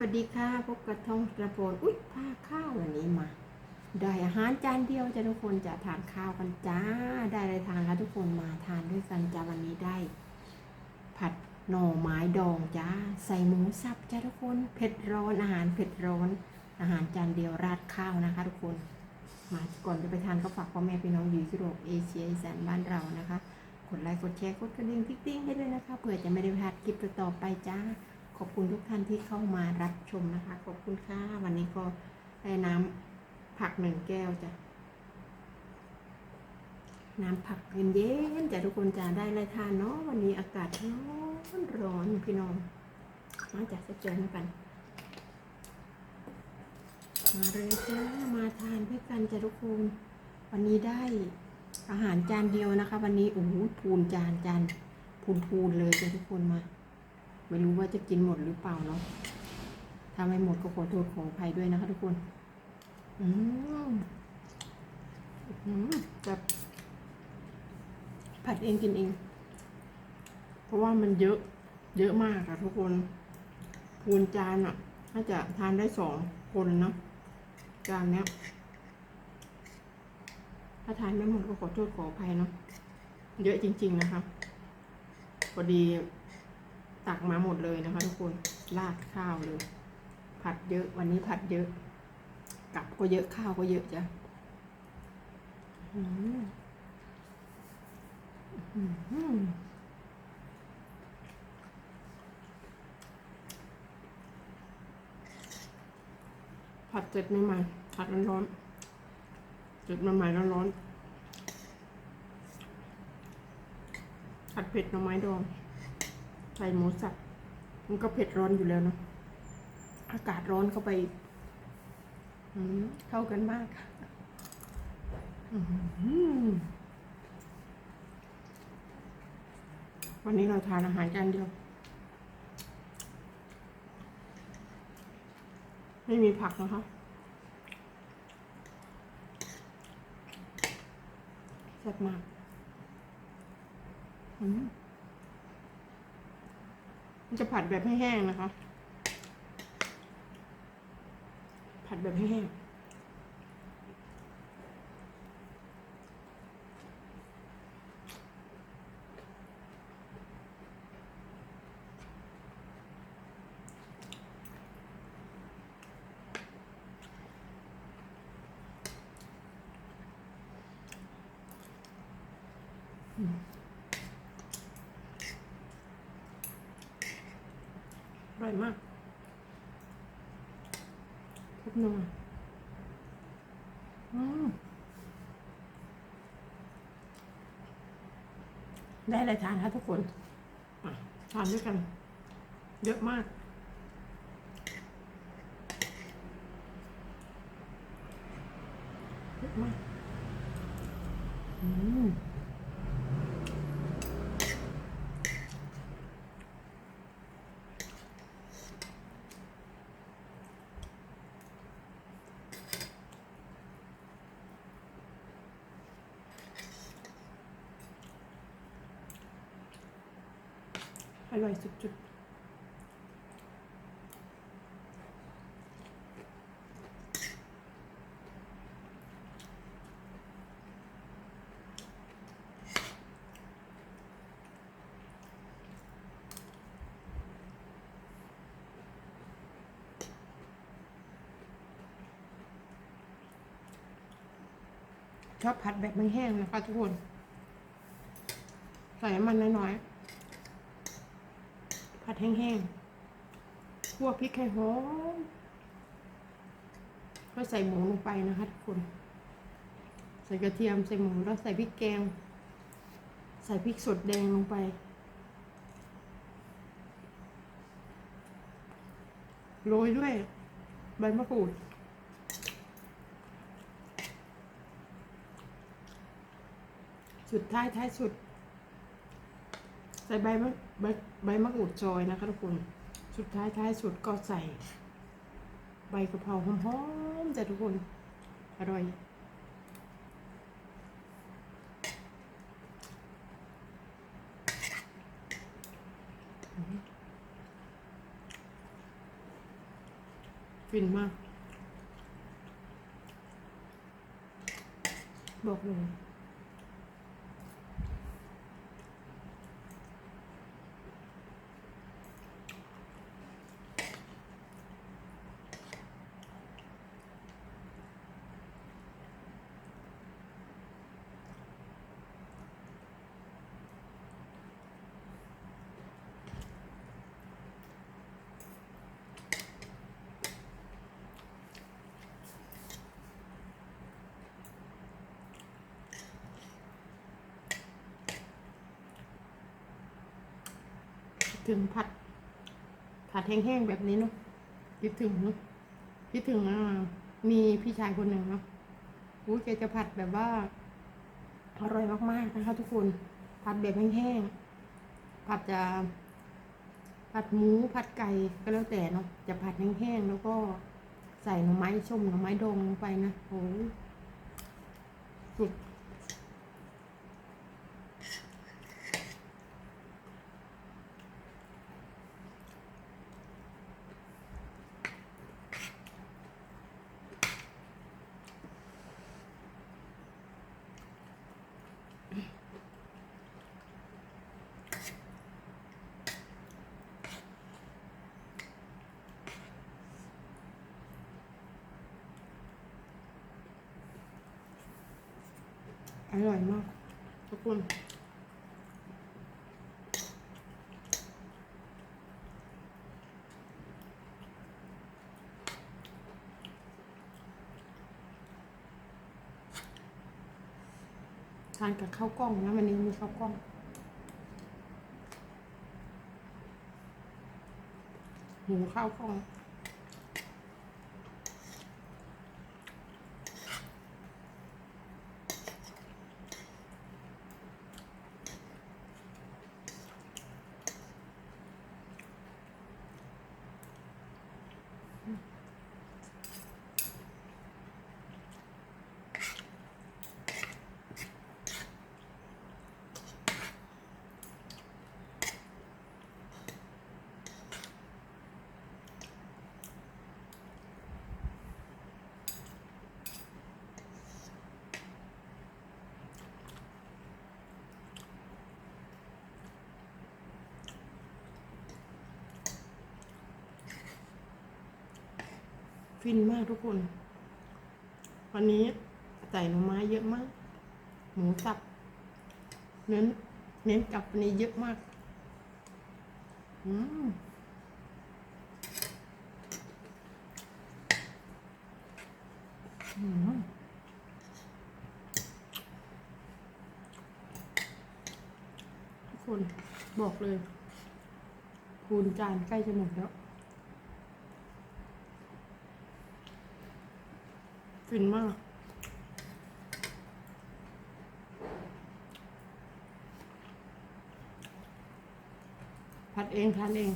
สวัสดีค่ะพบกับทองกระโปนอุ๊ยผ้าข้าววันนี้มา ได้อาหารจานเดียวจะทุกคนจะทานข้าวกันจ้า ได้อะไรทานคะทุกคนมาทานด้วยกันจ้าวันนี้ได้ ผัดหน่อไม้ดองจ้าใส่หมูสับจ้าทุกคนเผ็ดร้อนอาหารเผ็ดร้อน อาหารจานเดียวราดข้าวนะคะ ทุกคนมาก่อนจะไปทานก็ฝากพ่อแม่พี่น้องอยู่ยุโรปเอเชียอีสานบ้านเรานะคะกดไลค์กดแชร์กดกระดิ่งติ๊งติ๊งให้ด้วยนะคะเผื่อจะไม่ได้พลาดคลิปต่อไปจ้า ขอบคุณทุกท่านที่เข้ามารับชมนะคะ ขอบคุณค่ะ วันนี้ก็ได้น้ำผักหนึ่งแก้วจ้ะ น้ำผักเย็นๆจะทุกคนจะได้อะไรทานเนาะวันนี้อากาศร้อนร้อนพี่น้องมาจากเจอกัน มาเลยจ้ามาทานด้วยกันจ้ะทุกคนวันนี้ได้อาหารจานเดียวนะคะ วันนี้โอ้โหพูนจานจานพูนพูนๆเลยจ้ะทุกคนมา ไม่รู้ว่าจะกินหมดหรือเปล่าเนาะถ้าไม่หมดก็ขอโทษขออภัยด้วยนะคะทุกคน อืมอืมแบบผัดเองกินเอง เพราะว่ามันเยอะ เยอะมากอะทุกคนพูนจานอะน่าจะทานได้สองคนเนาะจานเนี้ย ถ้าทานไม่หมดก็ขอโทษขออภัยเนาะเยอะจริง ๆ นะคะพอดี ตักมาหมดเลยนะคะทุกคนราดข้าวเลย ผัดเยอะวันนี้ผัดเยอะกับก็เยอะข้าวก็เยอะจ้ะอืมอืมอืมผัดเสร็จใหม่ๆผัดร้อนๆเสร็จใหม่ๆร้อนๆผัดเผ็ดหน่อไม้ดอง ใส่หมูสับ มันก็เผ็ดร้อนอยู่แล้วเนาะ อากาศร้อนเข้าไปเข้ากันมากวันนี้เราทานอาหารจานเดียว ไม่มีผักนะคะแซ่บมาก อืม มันจะผัดแบบให้แห้งนะคะ ผัดแบบให้แห้ง อ ร่อยมากทุบนัวอืมได้อะไรทานคะทุกคนทานด้วยกัน เยอะมาก เยอะมาก อืม อ ร่อยสุดๆชอบผัดแบบไม่แห้งนะคะทุกคน ใส่น้ำมันน้อยๆ ผัดแห้งๆคั่วพริกให้หอมก็ใส่หมูลงไปนะคะทุกคน ใส่กระเทียมใส่หมูแล้วใส่พริกแกง ใส่พริกสดแดงลงไป โรยด้วยใบมะกรูดสุดท้ายท้ายสุด ใส่ใบมะ ใบใบมะกรูดซอยนะคะทุกคน สุดท้ายท้ายสุดก็ใส่ ใบกะเพราหอมๆจ้ะทุกคน อร่อย ฟินมาก บอกเลย ถึงผัดผัดแห้งๆแบบนี้เนาะคิดถึงเนาะคิดถึงอ่ามีพี่ชายคนหนึ่งเนาะอู้แกจะผัดแบบว่าอร่อยมากๆนะคะทุกคนผัดแบบแห้งๆผัดจะ ผัดหมูผัดไก่ก็แล้วแต่เนาะจะผัดแห้งๆแล้วก็ใส่หน่อไม้ชมหน่อไม้ดองลงไปนะโอ้สุด อ ร่อยมาก ทุกคน ทานกับข้าวกล้องนะวันนี้มีข้าวกล้องหมูข้าวกล้อง ฟินมากทุกคน วันนี้ใส่หน่อไม้เยอะมาก หมูสับ เน้น เน้นกับวันนี้เยอะมาก อืมอืมทุกคนบอกเลย คูณจานใกล้จะหมดแล้ว ฟินมาก ผัดเองทานเอง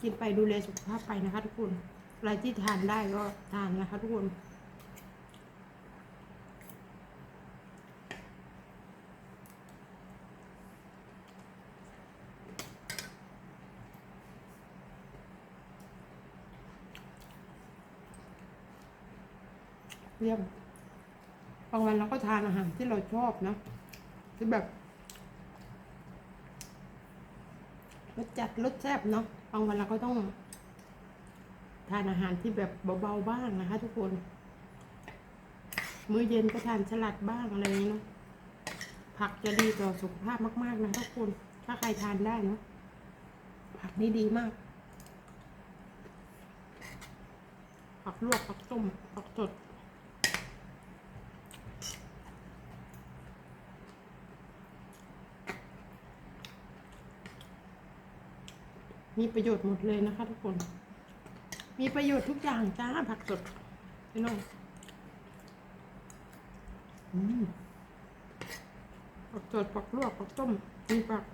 กินไปดูแลสุขภาพไปนะคะทุกคนอะไรที่ทานได้ก็ทานนะคะทุกคน เรียบางวันเราก็ทานอาหารที่เราชอบนะที่แบบรสจัดรสแซ่บเนาะบางวันเราก็ต้อง ทานอาหารที่แบบเบาๆบ้างนะคะ ทุกคน มื้อเย็นก็ทานสลัดบ้างอะไรอย่างนี้เนาะผักจะดีต่อสุขภาพมาก ๆ นะทุกคน ถ้าใครทานได้เนาะผักนี่ดีมาก ผักลวกผักต้มผักสด มีประโยชน์หมดเลยนะคะ ทุกคน มีประโยชน์ทุกอย่างจ้าผักสดพี่น้องอืมผักสดผักลวกผักต้ม มีผัก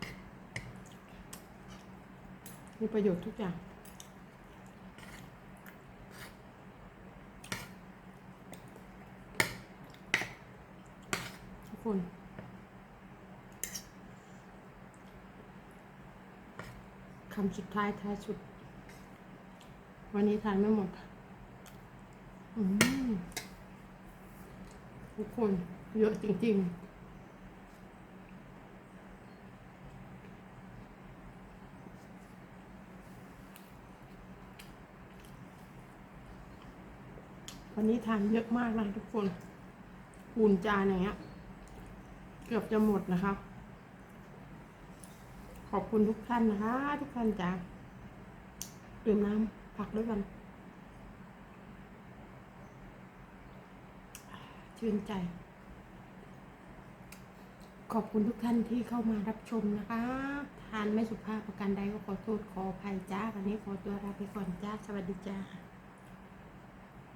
มีประโยชน์ทุกอย่างทุกคน คำสุดท้ายท้ายสุด วันนี้ทานไม่หมดทุกคนเยอะจริง ๆวันนี้ทานเยอะมากเลยทุกคนปูนจานอย่างเงี้ย เกือบจะหมดนะครับ ขอบคุณทุกท่านนะคะ ทุกท่านจ้าดื่มน้ำผักด้วยกัน ชื่นใจ ขอบคุณทุกท่านที่เข้ามารับชมนะคะ ทานไม่สุภาพประการใดก็ขอโทษขออภัยจ้าวันนี้ขอตัวลาไปก่อนจ้า สวัสดีจ้า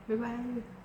บ๊ายบาย